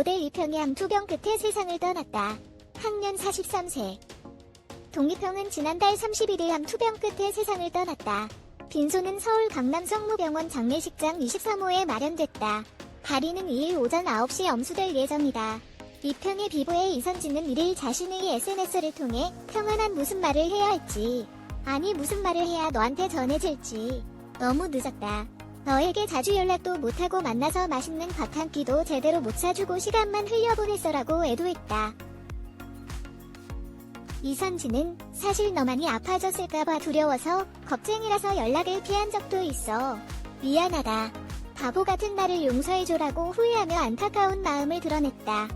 모델 이평이 암투병 끝에 세상을 떠났다. 학년 43세. 동이평은 지난달 31일 암투병 끝에 세상을 떠났다. 빈소는 서울 강남 성모병원 장례식장 23호에 마련됐다. 발인은 2일 오전 9시 엄수될 예정이다. 이평의 비보의 이선진은 1일 자신의 SNS를 통해 평안한 무슨 말을 해야 할지, 아니 무슨 말을 해야 너한테 전해질지 너무 늦었다. 너에게 자주 연락도 못하고 만나서 맛있는 밥 한 끼도 제대로 못 사주고 시간만 흘려보냈어라고 애도했다. 이선진은 사실 너만이 아파졌을까봐 두려워서 겁쟁이라서 연락을 피한 적도 있어. 미안하다. 바보 같은 나를 용서해줘라고 후회하며 안타까운 마음을 드러냈다.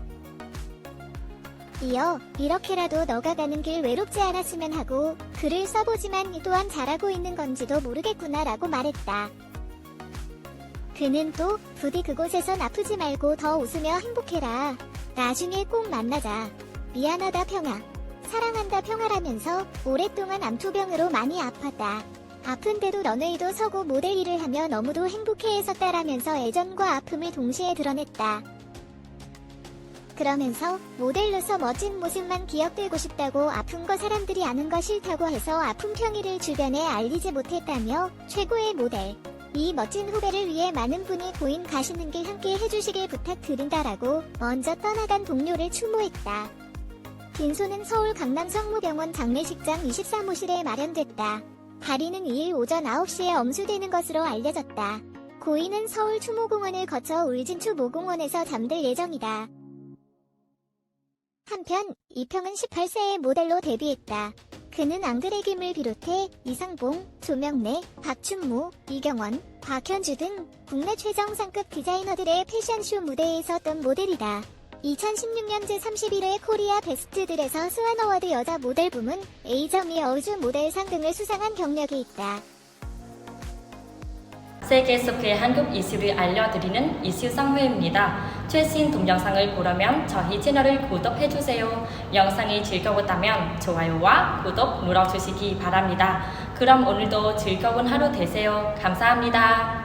이어 이렇게라도 너가 가는 길 외롭지 않았으면 하고 글을 써보지만 이 또한 잘하고 있는 건지도 모르겠구나 라고 말했다. 그는 또 부디 그곳에선 아프지 말고 더 웃으며 행복해라. 나중에 꼭 만나자. 미안하다 평아. 사랑한다 평화라면서 오랫동안 암투병으로 많이 아팠다. 아픈데도 런웨이도 서고 모델 일을 하며 너무도 행복해했었다라면서 애정과 아픔을 동시에 드러냈다. 그러면서 모델로서 멋진 모습만 기억되고 싶다고 아픈 거 사람들이 아는 거 싫다고 해서 아픈 평이를 주변에 알리지 못했다며 최고의 모델. 이 멋진 후배를 위해 많은 분이 고인 가시는 길 함께 해주시길 부탁드린다라고 먼저 떠나간 동료를 추모했다. 빈소는 서울 강남 성모병원 장례식장 23호실에 마련됐다. 발인은 2일 오전 9시에 엄수되는 것으로 알려졌다. 고인은 서울 추모공원을 거쳐 울진추 모공원에서 잠들 예정이다. 한편 이평은 18세에 모델로 데뷔했다. 그는 앙드레 김을 비롯해 이상봉, 조명래, 박춘무, 이경원, 곽현주 등 국내 최정상급 디자이너들의 패션쇼 무대에 섰던 모델이다. 2016년 제31회 코리아 베스트들에서 스완 어워드 여자 모델 부문 A점이 어우주 모델 상 등을 수상한 경력이 있다. 세계 속의 한국 이슈를 알려드리는 이슈 상무입니다. 최신 동영상을 보려면 저희 채널을 구독해주세요. 영상이 즐거웠다면 좋아요와 구독 눌러주시기 바랍니다. 그럼 오늘도 즐거운 하루 되세요. 감사합니다.